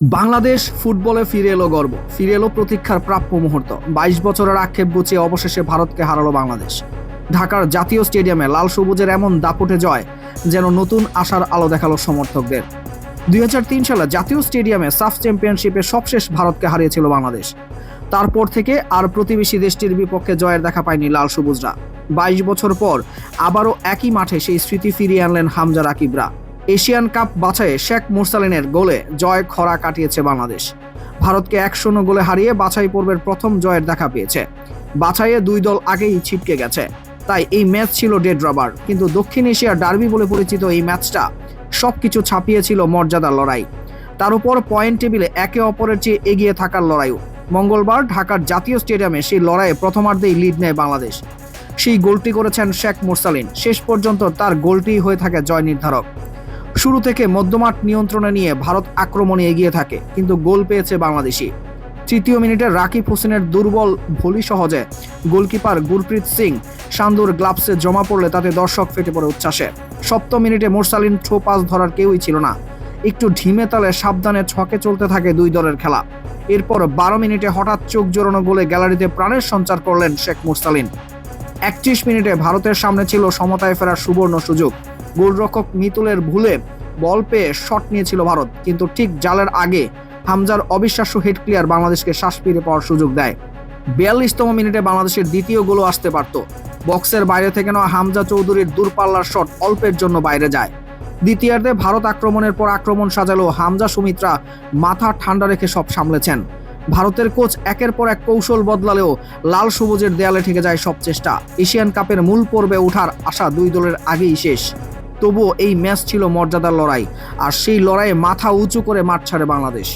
বাংলাদেশ ফুটবলে ফিরে এলো গর্ব, ফিরে এলো প্রতীক্ষার প্রাপ্য মুহূর্ত। বাইশ বছরের আক্ষেপ গুছিয়ে অবশেষে ভারতকে হারালো বাংলাদেশ। ঢাকার জাতীয় স্টেডিয়ামে লাল সবুজের এমন দাপটে জয় যেন নতুন আশার আলো দেখাল সমর্থকদের। দুই হাজার তিন সালে জাতীয় স্টেডিয়ামে সাফ চ্যাম্পিয়নশিপে সবশেষ ভারতকে হারিয়েছিল বাংলাদেশ। তারপর থেকে আর প্রতিবেশী দেশটির বিপক্ষে জয়ের দেখা পায়নি লাল সবুজরা। বাইশ বছর পর আবারও একই মাঠে সেই স্মৃতি ফিরিয়ে আনলেন হামজা রাকিবরা। এশিয়ান কাপ বাছাইয়ে শেখ মুরসালিনের গোলে জয় খরা কাটিয়েছে বাংলাদেশ। ভারতকে এক শূন্য গোলে হারিয়ে বাছাই পর্বের প্রথম জয়ের দেখা পেয়েছে। বাছাইয়ে দুই দল আগেই ছিটকে গেছে। তাই এই ম্যাচ ছিল ডেড রাবার। কিন্তু দক্ষিণ এশিয়ার ডার্বি বলে পরিচিত এই ম্যাচটা সবকিছু ছাপিয়েছিল মর্যাদার লড়াই। তার উপর পয়েন্ট টেবিলে একে অপরের চেয়ে এগিয়ে থাকার লড়াইও। মঙ্গলবার ঢাকার জাতীয় স্টেডিয়ামে সেই লড়াইয়ে প্রথমার্ধেই লিড নেয় বাংলাদেশ। সেই গোলটি করেছেন শেখ মুরসালিন। শেষ পর্যন্ত তার গোলটি হয়ে থাকে জয় নির্ধারক। শুরু থেকে মধ্যমাঠ নিয়ন্ত্রণে নিয়ে ভারত আক্রমণে এগিয়ে থাকে, কিন্তু গোল পেয়েছে বাংলাদেশি তৃতীয় মিনিটে রাকিব হোসেনের দুর্বল ভলি সহজে গোলকিপার গুরপ্রীত সিং সান্দুর গ্লাভসে জমা পড়লে তাতে দর্শক ফেটে পড়ে উচ্ছ্বাসে। সপ্তম মিনিটে মোরসালিন ঠো পাস ধরার কেউই ছিল না। একটু ঢিমে তালে সাবধানে ছকে চলতে থাকে দুই দলের খেলা। এরপর বারো মিনিটে হঠাৎ চোখ জোরানো গোলে গ্যালারিতে প্রাণের সঞ্চার করলেন শেখ মুরসালিন। একত্রিশ মিনিটে ভারতের সামনে ছিল সমতায় ফেরার সুবর্ণ সুযোগ। গোলরক্ষক মিতুলের ভুলে বল পেয়ে শট নিয়েছিল ভারত। কিন্তু ঠিক জালের আগে হামজার অবিশ্বাস্য হেড ক্লিয়ার বাংলাদেশকে শ্বাস ফিরে পাওয়ার সুযোগ দেয়। বিয়াল্লিশতম মিনিটে বাংলাদেশের দ্বিতীয় গোলও আসতে পারত। বক্সের বাইরে থেকে নেওয়া হামজা চৌধুরীর দূরপাল্লার শট অল্পের জন্য বাইরে যায়। দ্বিতীয়ার্ধে ভারত আক্রমণের পর আক্রমণ সাজালো হামজা সুমিত্রা, মাথা ঠান্ডা রেখে সব সামলেছেন। ভারতের কোচ একের পর এক কৌশল বদলালেও লাল সবুজের দেয়ালে ঠেকে যায় সব চেষ্টা। এশিয়ান কাপের মূল পর্বে ওঠার আশা দুই দলের আগেই শেষ। তবুও এই ম্যাচ ছিল মর্যাদার লড়াই, আর সেই লড়াইয়ে মাথা উঁচু করে মাঠ ছাড়ে বাংলাদেশ।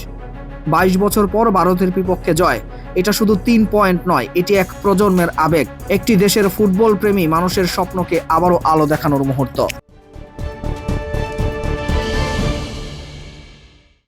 বাইশ বছর পর ভারতের বিপক্ষে জয়, এটা শুধু তিন পয়েন্ট নয়, এটি এক প্রজন্মের আবেগ। একটি দেশের ফুটবল প্রেমী মানুষের স্বপ্নকে আবারও আলো দেখানোর মুহূর্ত।